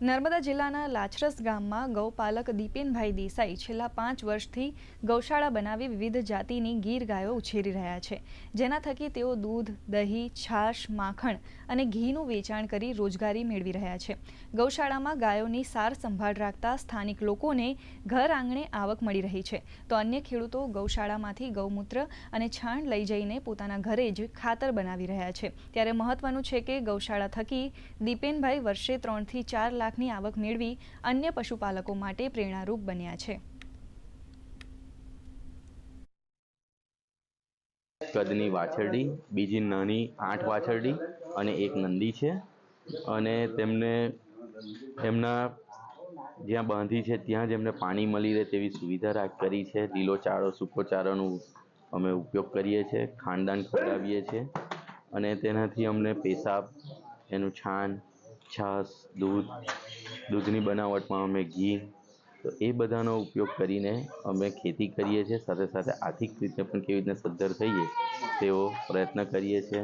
નર્મદા જિલ્લાના લાછરસ ગામમાં ગૌપાલક દીપેનભાઈ દેસાઈ છેલ્લા પાંચ વર્ષથી ગૌશાળા બનાવી વિવિધ જાતિની ગીર ગાયો ઉછેરી રહ્યા છે. જેના થકી તેઓ દૂધ, દહીં, છાશ, માખણ અને ઘીનું વેચાણ કરી રોજગારી મેળવી રહ્યા છે. ગૌશાળામાં ગાયોની સાર સંભાળ રાખતા સ્થાનિક લોકોને ઘર આંગણે આવક મળી રહી છે. તો અન્ય ખેડૂતો ગૌશાળામાંથી ગૌમૂત્ર અને છાણ લઈ જઈને પોતાના ઘરે જ ખાતર બનાવી રહ્યા છે. ત્યારે મહત્વનું છે કે ગૌશાળા થકી દીપેનભાઈ વર્ષે ત્રણથી ચાર લાખની આવક મેળવી અન્ય પશુપાલકો માટે પ્રેરણારૂપ બન્યા છે. કદની વાછરડી, બીજી નાની આઠ વાછરડી અને એક નંદી છે. અને તેમને એમના જ્યાં બાંધી છે ત્યાં જ એમને પાણી મળી રહે તેવી સુવિધા કરી છે. લીલો ચારો, સૂકો ચારાનો અમે ઉપયોગ કરીએ છીએ ખાનદાન ખવડાવીએ છીએ. અને તેનાથી અમને પેશાબ, એનું છાણ છાશ, દૂધ, દૂધની બનાવટમાં અમે ઘી, તો એ બધાનો ઉપયોગ કરીને અમે ખેતી કરીએ છીએ. સાથે સાથે આર્થિક રીતે પણ કેવી રીતના સદ્ધર થઈએ તેવો પ્રયત્ન કરીએ છીએ.